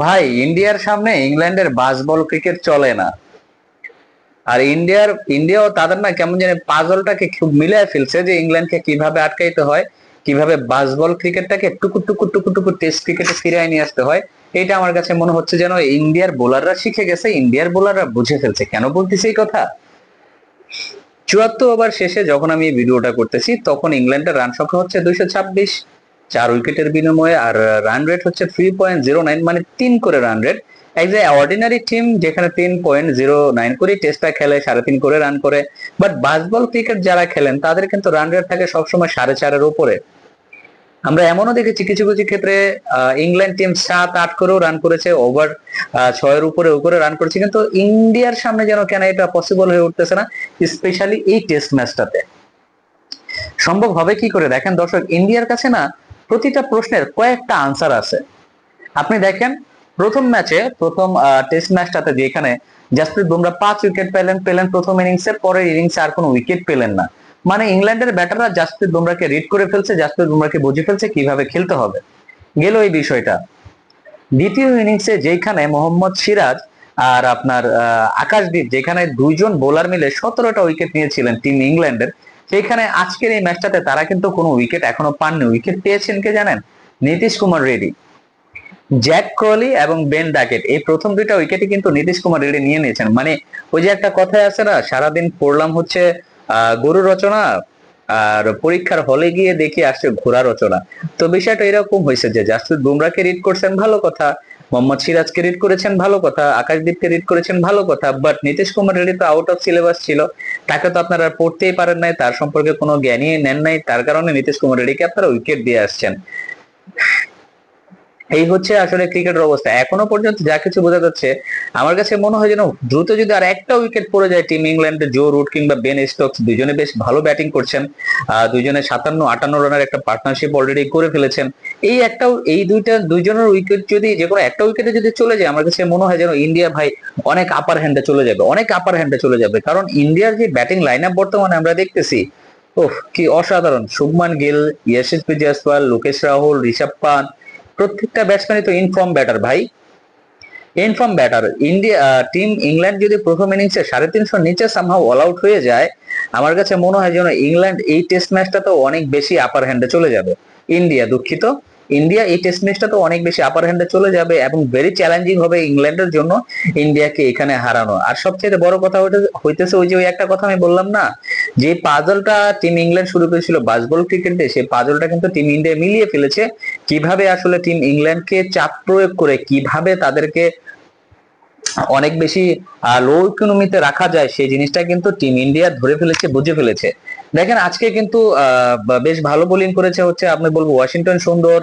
ভাই, ইন্ডিয়ার সামনে ইংল্যান্ডের বাস বল ক্রিকেট চলে না। আর ইন্ডিয়ার, ইন্ডিয়াও তাদের না কেমন জানি পাজলটাকে খুব মিলিয়ে ফেলছে যে ইংল্যান্ডকে কীভাবে আটকাইতে হয়, কীভাবে বাসবল ক্রিকেটটাকে টুকু টুকু টুকু টুকু টেস্ট ক্রিকেটে ফিরিয়ে নিয়ে আসতে হয়। এটা আমার কাছে মনে হচ্ছে যেন ইন্ডিয়ার বোলাররা শিখে গেছে, ইন্ডিয়ার বোলাররা বুঝে ফেলছে। কেন বলতেছি এই কথা? চুয়াত্তর ওভার শেষে যখন আমি ভিডিওটা করতেছি, তখন ইংল্যান্ডের রান সংখ্যা হচ্ছে দুইশো ছাব্বিশ। চার উইকেটের বিনিময়ে আর রান রেট হচ্ছে থ্রি পয়েন্ট জিরো নাইন মানে তিন করে রান রেট অর্ডিনারি টিম যেখানে তিন পয়েন্ট জিরো নাইন করে টেস্টটা খেলে, সাড়ে তিন করে রান করে। বাট বাসবল ক্রিকেট যারা খেলেন, তাদের কিন্তু রান রেট থাকে সবসময় সাড়ে চারের উপরে। আমরা এমনও দেখেছি কিছু কিছু ক্ষেত্রে ইংল্যান্ড টিম সাত, আট করেও রান করেছে ওভার ছয়ের উপরে উপরে রান করেছে। কিন্তু ইন্ডিয়ার সামনে যেন কেন এটা পসিবল হয়ে উঠতেছে না স্পেশালি এই টেস্ট ম্যাচটাতে সম্ভব হবে কি করে? দেখেন দর্শক, ইন্ডিয়ার কাছে না প্রতিটা প্রশ্নের কয়েকটা আনসার আছে। আপনি দেখেন প্রথম ম্যাচে প্রথম টেস্ট ম্যাচটাতে যেখানে জাসপ্রীত বুমরা পাঁচ উইকেট পেলেন পেলেন প্রথম ইনিংসের পরের ইনিংসে আর কোনো উইকেট পেলেন না। মানে ইংল্যান্ডের ব্যাটাররা জাসপ্রীত বুমরাকে রিড করে ফেলছে জাসপ্রীত বুমরাকে বুঝে ফেলছে কীভাবে খেলতে হবে। গেল এই বিষয়টা। দ্বিতীয় ইনিংসে যেখানে মোহাম্মদ সিরাজ আর আপনার আহ, আকাশদীপ যেখানে দুইজন বোলার মিলে সতেরোটা উইকেট নিয়েছিলেন টিম ইংল্যান্ডের সেখানে আজকের এই ম্যাচটাতে তারা কিন্তু কোনো উইকেট এখনও পাননি। উইকেট পেয়েছেন কে জানেন? নীতিশ কুমার রেডি জ্যাক ক্রলি এবং বেন ডাকেট এই প্রথম দুইটা উইকেটই কিন্তু নীতিশ কুমার রেডি নিয়ে নিয়েছেন। মানে ওই যে একটা কথাই আছে না, সারাদিন পড়লাম হচ্ছে গরু রচনা, আর পরীক্ষার হলে গিয়ে দেখি আসছে ঘোড়া রচনা। তো বিষয়টা এরকম হয়েছে যে জাসপ্রীত বুমরাকে রিড করছেন, ভালো কথা। মোহাম্মদ সিরাজকে রিড করেছেন ভালো কথা, আকাশদীপকে রিড করেছেন ভালো কথা বাট নীতিশ কুমার রেডি তো আউট অফ সিলেবাস ছিল। তাকে তো আপনারা পড়তেই পারেন নাই, তার সম্পর্কে কোনো জ্ঞানই নেন নাই, তার কারণে নীতিশ কুমার রেডিকে আপনারা উইকেট দিয়ে আসছেন। এই হচ্ছে আসলে ক্রিকেটের অবস্থা। এখনও পর্যন্ত যা কিছু বোঝা যাচ্ছে, আমার কাছে মনে হয় যেন দ্রুত যদি আর একটা উইকেট পড়ে যায় টিম ইংল্যান্ডের জো রুট কিংবা বেন স্টোকস দুজনে বেশ ভালো ব্যাটিং করছেন। দুজনে সাতান্ন, আটান্ন রানের একটা পার্টনারশিপ অলরেডি করে ফেলেছেন। এই একটা, এই দুইটা, দুইজনের উইকেট যদি, যে কোনো একটা উইকেটে যদি চলে যায়, আমার কাছে মনে হয় যেন ইন্ডিয়া ভাই অনেক আপার হ্যান্ডে চলে যাবে, অনেক আপার হ্যান্ডে চলে যাবে। কারণ ইন্ডিয়ার যে ব্যাটিং লাইন আপ বর্তমানে আমরা দেখতেছি ওহ কি অসাধারণ। শুভমান গিল ইয়াশিস জয়সওয়াল লোকেশ রাহুল ঋষভ পান্থ প্রত্যেকটা ব্যাটসম্যানই তো ইনফর্ম ব্যাটার ভাই। In form batter India team England যদি প্রথম ইনিংসে সাড়ে তিনশো নিচে সামহাও অল আউট হয়ে যায়, আমার কাছে মনে হয় যেন ইংল্যান্ড এই টেস্ট ম্যাচটা তো অনেক বেশি আপার হ্যান্ডে চলে যাবে। ইন্ডিয়া দুঃখিত। ইন্ডিয়া এই টেস্ট ম্যাচটা তো অনেক বেশি আপার হ্যান্ডে চলে যাবে এবং ভেরি চ্যালেঞ্জিং হবে ইংল্যান্ডের জন্য ইন্ডিয়াকে এখানে হারানো। আর সবচেয়ে বড় কথা হইতেছে ওই যে ওই একটা কথা আমি বললাম না যে পাজলটা টিম ইংল্যান্ড শুরু করেছিল বাসবল ক্রিকেট সেই পাজলটা কিন্তু টিম ইন্ডিয়া মিলিয়ে ফেলেছে। কীভাবে আসলে টিম ইংল্যান্ডকে চাপ প্রয়োগ করে, কীভাবে তাদেরকে অনেক বেশি লো ইকোনমিতে রাখা যায়, সেই জিনিসটা কিন্তু টিম ইন্ডিয়া ধরে ফেলেছে, বুঝে ফেলেছে। দেখেন, আজকে কিন্তু বেশ ভালো বোলিং করেছে হচ্ছে আপনি বলব ওয়াশিংটন সুন্দর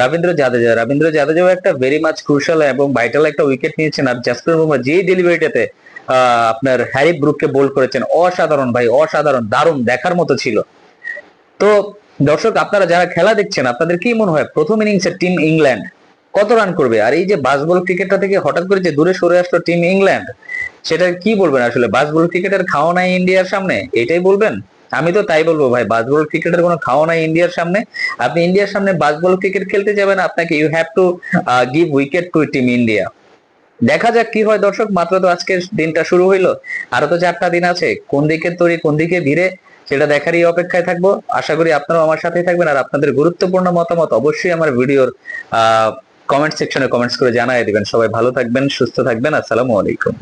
রবীন্দ্র জাদেজা। রবীন্দ্র জাদেজাও একটা ভেরি মাচ ক্রুশাল এবং ভাইটাল একটা উইকেট নিয়েছেন, আর জাসপ্রিত বুমরা যেই ডেলিভারিটাতে আপনার হ্যারি ব্রুককে বোল করেছেন। অসাধারণ ভাই, অসাধারণ, দারুণ, দেখার মতো ছিল। তো দর্শক, আপনারা যারা খেলা দেখছেন, আপনাদের কি মনে হয়, প্রথম ইনিংসে টিম ইংল্যান্ড কত রান করবে? আর এই যে বাসবল ক্রিকেটটা থেকে হঠাৎ করে যে দূরে সরে আসলো টিম ইংল্যান্ড সেটা কি বলবেন আসলে? বাসবল ক্রিকেটের খাওয়া নাই ইন্ডিয়ার সামনে? এটাই বলবেন? আমি তো তাই বলব ভাই বাসবল ক্রিকেটের কোনো খাওয়া নাই ইন্ডিয়ার সামনে। আপনি ইন্ডিয়ার সামনে বাসবল ক্রিকেট খেলতে যাবেন, আপনাকে you have to give wicket to team India দেখা যাক কি হয়। দর্শক, মাত্র তো আজকের দিনটা শুরু হইল। আরও তো চারটা দিন আছে। কোন দিকে তৈরি, কোন দিকে ভিড়ে সেটা দেখারই অপেক্ষায় থাকব। আশা করি আপনারাও আমার সাথেই থাকবেন। আর আপনাদের গুরুত্বপূর্ণ মতামত অবশ্যই আমার ভিডিওর কমেন্ট সেকশনে কমেন্টস করে জানাই দিবেন। সবাই ভালো থাকবেন, সুস্থ থাকবেন। আসসালামু আলাইকুম।